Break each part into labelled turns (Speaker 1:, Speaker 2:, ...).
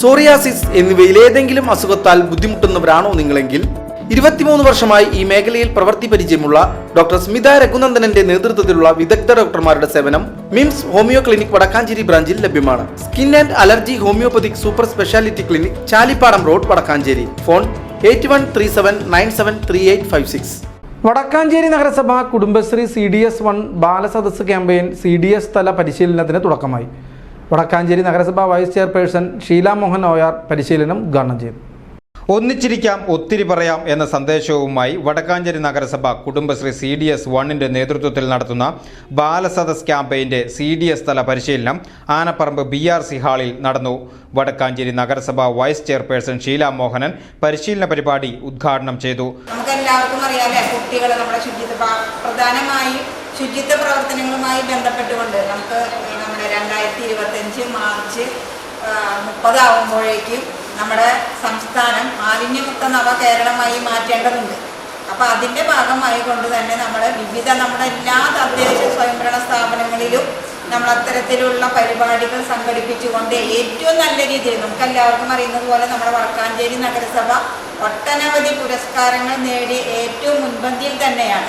Speaker 1: Psoriasis എന്നിവയിൽ ഏതെങ്കിലും അസുഖത്താൽ ബുദ്ധിമുട്ടുന്നവരാണോ നിങ്ങളെങ്കിൽ ഇരുപത്തിമൂന്ന് വർഷമായി ഈ മേഖലയിൽ പ്രവൃത്തി പരിചയമുള്ള ഡോക്ടർ സ്മിത രഘുനന്ദനന്റെ നേതൃത്വത്തിലുള്ള വിദഗ്ധ ഡോക്ടർമാരുടെ സേവനം മിംസ് ഹോമിയോ ക്ലിനിക് വടക്കാഞ്ചേരി ബ്രാഞ്ചിൽ ലഭ്യമാണ്. Skin and allergy homeopathic super speciality clinic Chalippadam road Wadakkanchery. Phone eight one three seven nine seven three eight five six. Wadakkanchery നഗരസഭ Kudumbashree C D S one ബാലസദസ് campaign C D S തല പരിശീലനത്തിന് തുടക്കമായി. വടക്കാഞ്ചേരി നഗരസഭാ vice chairperson Sheela Mohan ഓയാർ പരിശീലനം ഉദ്ഘാടനം ചെയ്തു.
Speaker 2: ഒന്നിച്ചിരിക്കാം ഒത്തിരി പറയാം എന്ന സന്ദേശവുമായി വടക്കാഞ്ചേരി നഗരസഭ കുടുംബശ്രീ സി ഡി എസ് വണ്ണിന്റെ നേതൃത്വത്തിൽ നടത്തുന്ന ബാലസദസ് ക്യാമ്പയിന്റെ സി ഡി എസ് തല പരിശീലനം ആനപ്പറമ്പ് ബി ആർ സി ഹാളിൽ നടന്നു. വടക്കാഞ്ചേരി നഗരസഭ വൈസ് ചെയർപേഴ്സൺ ഷീല മോഹനൻ പരിശീലന പരിപാടി ഉദ്ഘാടനം ചെയ്തു.
Speaker 3: നമുക്ക് എല്ലാവർക്കും അറിയാലേ കുട്ടികൾ നമ്മുടെ ശുചിത്വ പ്രധാനമായും ശുചിത്വ പ്രവർത്തനങ്ങളുമായി ബന്ധപ്പെട്ടുകൊണ്ട് നമുക്ക് നമ്മുടെ രണ്ടായിരത്തി ഇരുപത്തഞ്ച് മാർച്ച് മുപ്പതാവുമ്പോഴേക്കും നമ്മുടെ സംസ്ഥാനം മാലിന്യമുക്ത നവ കേരളമായി മാറ്റേണ്ടതുണ്ട്. അപ്പോൾ അതിന്റെ ഭാഗമായി കൊണ്ട് തന്നെ നമ്മൾ വിവിധ നമ്മുടെ എല്ലാ തദ്ദേശ സ്വയംഭരണ സ്ഥാപനങ്ങളിലും നമ്മൾ അത്തരത്തിലുള്ള പരിപാടികൾ സംഘടിപ്പിച്ചുകൊണ്ട് ഏറ്റവും നല്ല രീതിയിൽ നമുക്ക് എല്ലാവർക്കും അറിയുന്നത് പോലെ നമ്മുടെ വടക്കാഞ്ചേരി നഗരസഭ ഒട്ടനവധി പുരസ്കാരങ്ങൾ നേടി ഏറ്റവും മുൻപന്തിയിൽ തന്നെയാണ്.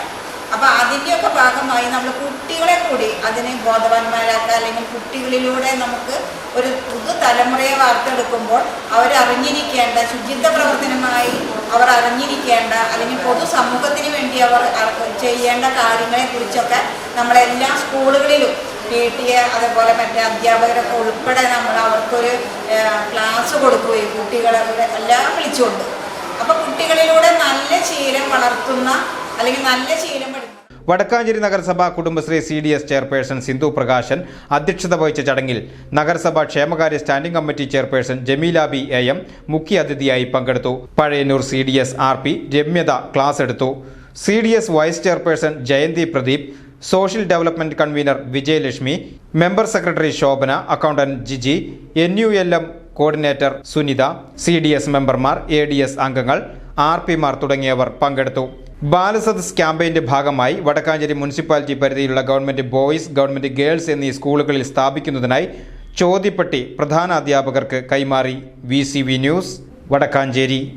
Speaker 3: അപ്പോൾ അതിന്റെയൊക്കെ ഭാഗമായി നമ്മൾ കുട്ടികളെ കൂടി അതിനെ ബോധവാന്മാരാക്കുക അല്ലെങ്കിൽ കുട്ടികളിലൂടെ നമുക്ക് ഒരു പുതു തലമുറയെ വാർത്തെടുക്കുമ്പോൾ അവർ അറിഞ്ഞിരിക്കേണ്ട ശുചിത്വ പ്രവർത്തനമായി അവർ അറിഞ്ഞിരിക്കേണ്ട അല്ലെങ്കിൽ പൊതുസമൂഹത്തിന് വേണ്ടി അവർ ചെയ്യേണ്ട കാര്യങ്ങളെക്കുറിച്ചൊക്കെ നമ്മളെല്ലാ സ്കൂളുകളിലും പി ടി എ അതേപോലെ മറ്റേ അധ്യാപകരൊക്കെ ഉൾപ്പെടെ നമ്മൾ അവർക്കൊരു ക്ലാസ് കൊടുക്കുകയും കുട്ടികളെ എല്ലാം വിളിച്ചുകൊണ്ട്. അപ്പോൾ കുട്ടികളിലൂടെ നല്ല ശീലം വളർത്തുന്ന അല്ലെങ്കിൽ നല്ല ശീലം
Speaker 2: വടക്കാഞ്ചേരി നഗരസഭ Kudumbashree C D S chairperson Sindhu Prakashan അധ്യക്ഷത വഹിച്ച ചടങ്ങിൽ നഗരസഭ ക്ഷേമകാര്യ standing committee chairperson Jameela B A M മുഖ്യാതിഥിയായി പങ്കെടുത്തു. Pazhayannur C D S R P Ramyatha class എടുത്തു. C D S vice chairperson Jayanthi Pradeep social development convener Vijayalakshmi member secretary Shobhana accountant Jiji N U L M coordinator Sunitha C D S മെമ്പർമാർ A D S അംഗങ്ങൾ R പിമാർ തുടങ്ങിയവർ പങ്കെടുത്തു. ബാലസദസ് ക്യാമ്പയിന്റെ ഭാഗമായി Vadakkanchery municipality പരിധിയിലുള്ള ഗവൺമെന്റ് ബോയ്സ് ഗവൺമെന്റ് ഗേൾസ് എന്നീ സ്കൂളുകളിൽ സ്ഥാപിക്കുന്നതിനായി ചോദ്യപ്പെട്ടി പ്രധാന അധ്യാപകർക്ക് കൈമാറി വി ന്യൂസ് വടക്കാഞ്ചേരി.